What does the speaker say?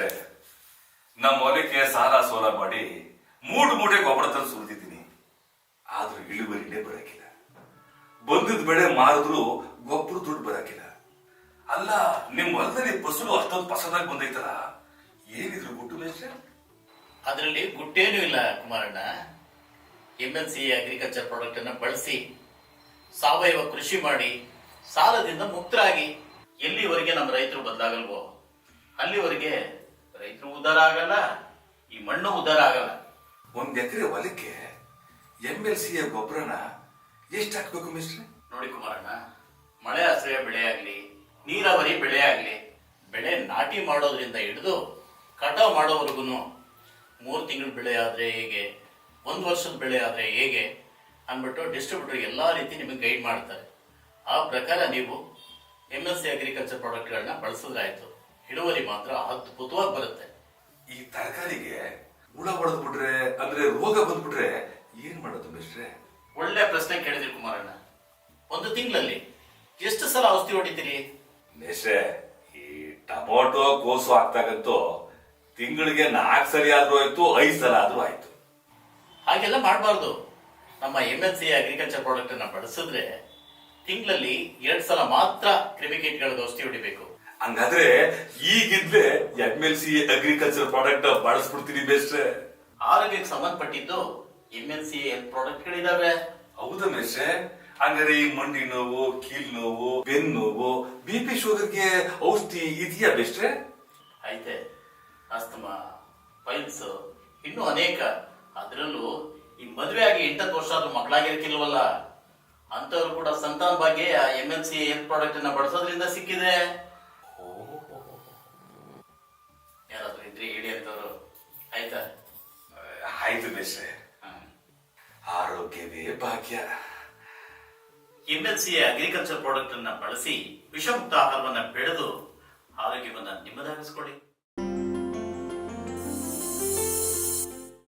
ಮೇಷ್ಟ್ರೆ ನಮ್ಮ ಹೊಲಕ್ಕೆ ಸಾಲ ಸೋಲ ಮಾಡಿ ಮೂಡು ಮೂಟೆ ಗೊಬ್ಬರ ತಂದು ಸುರಿದಿದ್ದೀನಿ. ಆದ್ರೂ ಇಳುವರಿನೇ ಬರಕಿಲ್ಲ. ಬಂದಿದ್ ಬೆಳೆ ಮಾರಿದ್ರು ಗೊಬ್ಬರ ದುಡ್ಡು ಬರಕಿಲ್ಲ. ಅಲ್ಲ, ನಿಮ್ ಹೊಲದಲ್ಲಿ ಫಸಲು ಅಷ್ಟೊಂದು ಫಸಲಾಗಿ ಬಂದೈತಲ್ಲ, ಏನಿದ್ರು ಗುಟ್ಟು ಮಿನಿಸ್ಟ್ರೆ ಅದರಲ್ಲಿ ಗುಟ್ಟೇನೂ ಇಲ್ಲ ಕುಮಾರಣ್ಣ. M N C agriculture product ಅನ್ನ ಬಳಸಿ, ಸಾವಯವ ಕೃಷಿ ಮಾಡಿ, ಸಾಲದಿಂದ ಮುಕ್ತರಾಗಿ ಎಲ್ಲಿವರೆಗೆ ನಮ್ಮ ರೈತರು ಬದಲಾಗಲ್ವೋ? ಅಲ್ಲಿವರೆಗೆ ರೈತರು ಉದ್ಧಾರ ಆಗಲ್ಲ ಈ ಮಣ್ಣು ಉದ್ಧಾರ ಆಗಲ್ಲ. ಒಂದ್ ಎಕರೆ ಹೊಲಕ್ಕೆ ಎಂ ಎಲ್ ಸಿ ಗೊಬ್ಬರನ ಎಷ್ಟು ಹಾಕ್ಬೇಕು ಮೇಷ್ಟ್ರೆ ನೋಡಿ ಕುಮಾರಣ್ಣ ಮಳೆ ಆಶ್ರಯ ಬೆಳೆ ಆಗ್ಲಿ ನೀರಾವರಿ ಬೆಳೆ ಆಗ್ಲಿ ಬೆಳೆ ನಾಟಿ ಮಾಡೋದ್ರಿಂದ ಹಿಡಿದು ಕಟಾವ್ ಮಾಡೋವರೆಗೂ ಮೂರು ತಿಂಗಳ ಬೆಳೆ ಆದ್ರೆ ಹೇಗೆ ಒಂದು ವರ್ಷದ ಬೆಳೆ ಆದ್ರೆ ಹೇಗೆ ಅಂದ್ಬಿಟ್ಟು ಡಿಸ್ಟ್ರಿಬ್ಯೂಟರ್ ಎಲ್ಲಾ ರೀತಿ ನಿಮಗೆ ಗೈಡ್ ಮಾಡ್ತಾರೆ. ಆ ಪ್ರಕಾರ ನೀವು ಎಂ ಎಸ್ ಸಿ ಅಗ್ರಿಕಲ್ಚರ್ ಪ್ರಾಡಕ್ಟ್ಗಳನ್ನ ಬಳಸಿದ್ರಾಯ್ತು. ಇಳುವರಿ ಮಾತ್ರ ಅದ್ಭುತವಾಗಿ ಬರುತ್ತೆ. ಈ ತರಕಾರಿಗೆ ಹುಳ ಹೊಡೆದು ಬಿಟ್ರೆ ಅಂದ್ರೆ ರೋಗ ಬಂದ್ಬಿಟ್ರೆ ಏನ್ ಮಾಡೋದು ಮಿಸ್ಟ್ರೆ ಒಳ್ಳೆ ಪ್ರಶ್ನೆ ಕೇಳಿದ್ರಿ ಕುಮಾರಣ್ಣ. ಒಂದು ತಿಂಗಳಲ್ಲಿ ಎಷ್ಟು ಸಲ ಔಷಧಿ ಹೊಡಿತೀರಿ? ಮೇಷ್ಟ್ರೆ ಈ ಟೊಮೊಟೊ ಕೋಸು ಹಾಕ್ತಾಗಂತೂ ತಿಂಗಳಿಗೆ ನಾಲ್ಕು ಸಲ ಆದ್ರೂ ಆಯ್ತು ಐದು ಸಲ ಆದ್ರೂ ಆಯ್ತು. ಹಾಗೆಲ್ಲ ಮಾಡಬಾರ್ದು. ನಮ್ಮ M S C agriculture product ಅನ್ನ ಬಳಸಿದ್ರೆ ತಿಂಗಳಲ್ಲಿ ಎರಡು ಸಲ ಮಾತ್ರ ಕ್ರಿಮಿಕೇಟ್ಗಳ ಔಷಧಿ ಹೊಡಿಬೇಕು. ಹಂಗಾದ್ರೆ ಈಗಿದ್ಲೆ M L C agriculture product ಬಳಸ್ಬಿಡ್ತೀನಿ best ಆರೋಗ್ಯಕ್ಕೆ ಸಂಬಂಧಪಟ್ಟಿದ್ದು ಎಂ ಎಲ್ ಸಿ ಪ್ರಾಡಕ್ಟ್ ಗಳಿದಾವೆ ಹೌದಾ ಮೇಷ್ಟ್ರೆ ಹಂಗಾರೆ ಈ ಮಂಡಿ ನೋವು ಕೀಲ್ ನೋವು ಬೆನ್ನು ನೋವು ಬಿ ಪಿ ಶುಗರ್ಗೆ ಔಷಧಿ ಇದೆಯಾ ಬೆಸ್ಟ್ ಐತೆ. ಅಸ್ತಮಾ ಪೈಲ್ಸ್ ಇನ್ನೂ ಅನೇಕ. ಅದರಲ್ಲೂ ಈ ಮದುವೆ ಆಗಿ ಎಂಟತ್ತು ವರ್ಷ ಆದ್ರೂ ಮಕ್ಕಳಾಗಿರ್ಕಿಲ್ವಲ್ಲ? ಅಂತವ್ರು ಕೂಡ ಸಂತಾನ ಬಗ್ಗೆ ಎಂ ಎಲ್ ಸಿ ಪ್ರಾಡಕ್ಟ್ ಅನ್ನ ಬಳಸೋದ್ರಿಂದ ಸಿಕ್ಕಿದೆ. ಯಾರಾದ್ರೂ ಇದ್ರೆ ಹೇಳಿ ಅಂತವ್ರು ಆಯ್ತಾ? ಆಯ್ತು ಮೇಷ್ರೆ. ಆರೋಗ್ಯವೇ ಭಾಗ್ಯ. M L C agriculture product ಅನ್ನ ಬಳಸಿ ವಿಷಮುಕ್ತ ಆಹಾರವನ್ನ ಬೆಳೆದು ಆರೋಗ್ಯವನ್ನ ನಿಮ್ಮದಾಗಿಸ್ಕೊಳ್ಳಿ.